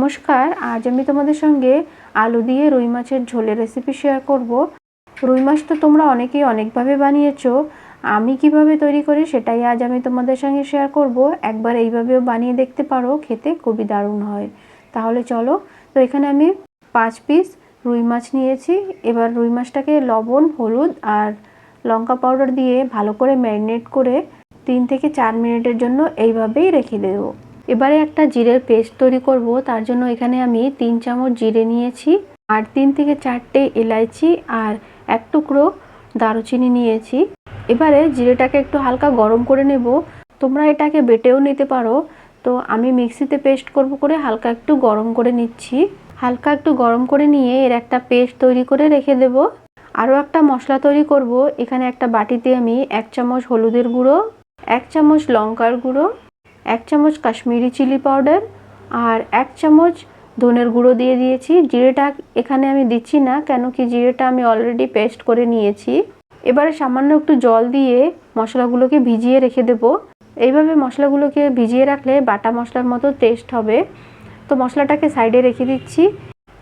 নমস্কার, আজ আমি তোমাদের সঙ্গে আলু দিয়ে রুই মাছের ঝোলের রেসিপি শেয়ার করব। রুই মাছ তো তোমরা অনেকেই অনেকভাবে বানিয়েছো, আমি কীভাবে তৈরি করি সেটাই আজ আমি তোমাদের সঙ্গে শেয়ার করব। একবার এইভাবেও বানিয়ে দেখতে পারো, খেতে খুবই দারুণ হয়। তাহলে চলো, তো এখানে আমি পাঁচ পিস রুই মাছ নিয়েছি। এবার রুই মাছটাকে লবণ, হলুদ আর লঙ্কা পাউডার দিয়ে ভালো করে ম্যারিনেট করে তিন থেকে চার মিনিটের জন্য এইভাবেই রেখে দেবো। এবারে একটা জিরের পেস্ট তৈরি করব, তার জন্য এখানে আমি তিন চামচ জিরে নিয়েছি, আর তিন থেকে চারটে এলাইচি আর এক টুকরো দারুচিনি নিয়েছি। এবারে জিরেটাকে একটু হালকা গরম করে নেব, তোমরা এটাকে বেটেও নিতে পারো। তো আমি মিক্সিতে পেস্ট করব করে হালকা একটু গরম করে নিচ্ছি। হালকা একটু গরম করে নিয়ে এর একটা পেস্ট তৈরি করে রেখে দেব। আরও একটা মশলা তৈরি করব, এখানে একটা বাটিতে আমি এক চামচ হলুদের গুঁড়ো, এক চামচ লঙ্কার গুঁড়ো এক চামচ কাশ্মীরি চিলি পাউডার আর এক চামচ ধনের গুঁড়ো দিয়ে দিয়েছি। জিরেটা এখানে আমি দিচ্ছি না, কেন কি জিরেটা আমি অলরেডি পেস্ট করে নিয়েছি। এবারে সামান্য একটু জল দিয়ে মশলাগুলোকে ভিজিয়ে রেখে দেব। এইভাবে মশলাগুলোকে ভিজিয়ে রাখলে বাটা মশলার মতো টেস্ট হবে। তো মশলাটাকে সাইডে রেখে দিচ্ছি।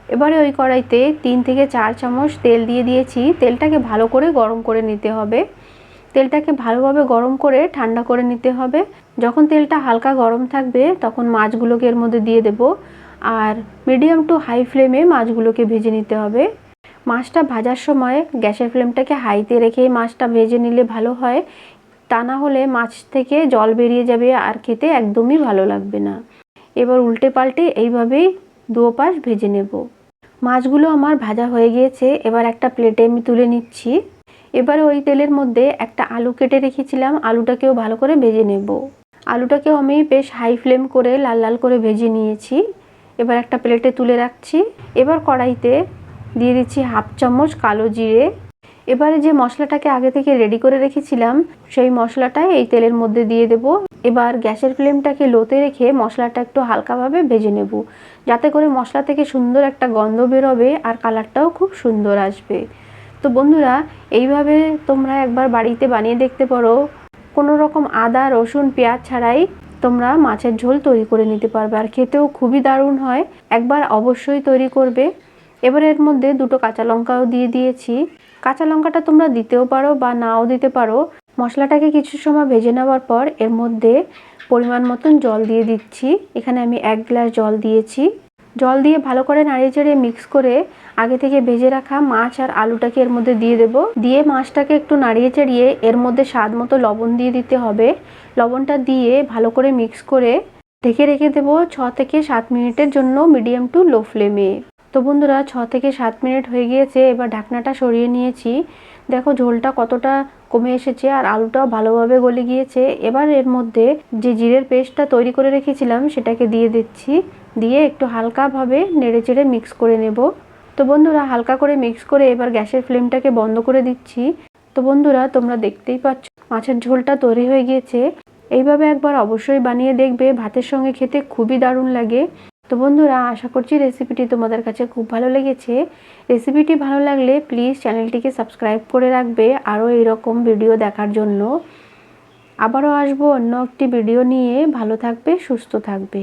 এবারে ওই কড়াইতে তিন থেকে চার চামচ তেল দিয়ে দিয়েছি। তেলটাকে ভালো করে গরম করে নিতে হবে। তেলটাকে ভালোভাবে গরম করে ঠান্ডা করে নিতে হবে। যখন তেলটা হালকা গরম থাকবে, তখন মাছগুলোকে এর মধ্যে দিয়ে দেব। আর মিডিয়াম টু হাই ফ্লেমে মাছগুলোকে ভেজে নিতে হবে। মাছটা ভাজার সময় গ্যাসের ফ্লেমটাকে হাইতে রেখে মাছটা ভেজে নিলে ভালো হয়। তা না হলে মাছ থেকে জল বেরিয়ে যাবে আর খেতে একদমই ভালো লাগবে না। এবার উল্টে পাল্টে এইভাবেই দুও পাশ ভেজে নেব। মাছগুলো আমার ভাজা হয়ে গিয়েছে। এবার একটা প্লেটে আমি তুলে নিচ্ছি। এবারে ওই তেলের মধ্যে একটা আলু কেটে রেখেছিলাম, আলুটাকেও ভালো করে ভেজে নেব। আলুটাকেও আমি বেশ হাই ফ্লেম করে লাল লাল করে ভেজে নিয়েছি। এবার একটা প্লেটে তুলে রাখছি। এবার কড়াইতে দিয়ে দিচ্ছি হাফ চামচ কালো জিরে। এবারে যে মশলাটাকে আগে থেকে রেডি করে রেখেছিলাম, সেই মশলাটাই এই তেলের মধ্যে দিয়ে দেব। এবার গ্যাসের ফ্লেমটাকে লোতে রেখে মশলাটা একটু হালকাভাবে ভেজে নেব। যাতে করে মশলা থেকে সুন্দর একটা গন্ধ বেরোবে আর কালারটাও খুব সুন্দর আসবে। তো বন্ধুরা, এইভাবে তোমরা একবার বাড়িতে বানিয়ে দেখতে পারো। কোনো রকম আদা, রসুন, পেঁয়াজ ছাড়াই তোমরা মাছের ঝোল তৈরি করে নিতে পারবে। আর খেতেও খুবই দারুণ হয়। একবার অবশ্যই তৈরি করবে। এবার এর মধ্যে দুটো কাঁচা লঙ্কাও দিয়ে দিয়েছি। কাঁচা লঙ্কাটা তোমরা দিতেও পারো বা নাও দিতে পারো। মশলাটাকে কিছু সময় ভেজে নেওয়ার পর এর মধ্যে পরিমাণ মতন জল দিয়ে দিচ্ছি। এখানে আমি এক গ্লাস জল দিয়েছি। জল দিয়ে ভালো করে নাড়িয়ে চাড়িয়ে মিক্স করে আগে থেকে ভেজে রাখা মাছ আর আলুটাকে এর মধ্যে দিয়ে দেব। দিয়ে মাছটাকে একটু নাড়িয়ে চাড়িয়ে এর মধ্যে স্বাদ মতো লবণ দিয়ে দিতে হবে। লবণটা দিয়ে ভালো করে মিক্স করে ঢেকে রেখে দেবো ছ থেকে সাত মিনিটের জন্য মিডিয়াম টু লো ফ্লেমে তো বন্ধুরা, ছ থেকে সাত মিনিট হয়ে গিয়েছে, এবার ঢাকনাটা সরিয়ে নিয়েছি। দেখো ঝোলটা কতটা কমে এসেছে আর আলুটাও ভালোভাবে গলে গিয়েছে। এবার এর মধ্যে যে জিরের পেস্টটা তৈরি করে রেখেছিলাম, সেটাকে দিয়ে দিচ্ছি। দিয়ে একটু হালকাভাবে নেড়ে চেড়ে মিক্স করে নেব। তো বন্ধুরা, হালকা করে মিক্স করে এবার গ্যাসের ফ্লেমটাকে বন্ধ করে দিচ্ছি। তো বন্ধুরা, তোমরা দেখতেই পাচ্ছ, মাছের ঝোলটা তৈরি হয়ে গিয়েছে। এইভাবে একবার অবশ্যই বানিয়ে দেখবে। ভাতের সঙ্গে খেতে খুবই দারুণ লাগে। তো বন্ধুরা, আশা করছি রেসিপিটি তোমাদের কাছে খুব ভালো লেগেছে। রেসিপিটি ভালো লাগলে প্লিজ চ্যানেলটিকে সাবস্ক্রাইব করে রাখবে আরও এইরকম ভিডিও দেখার জন্য। আবারও আসব অন্য একটি ভিডিও নিয়ে। ভালো থাকবে, সুস্থ থাকবে।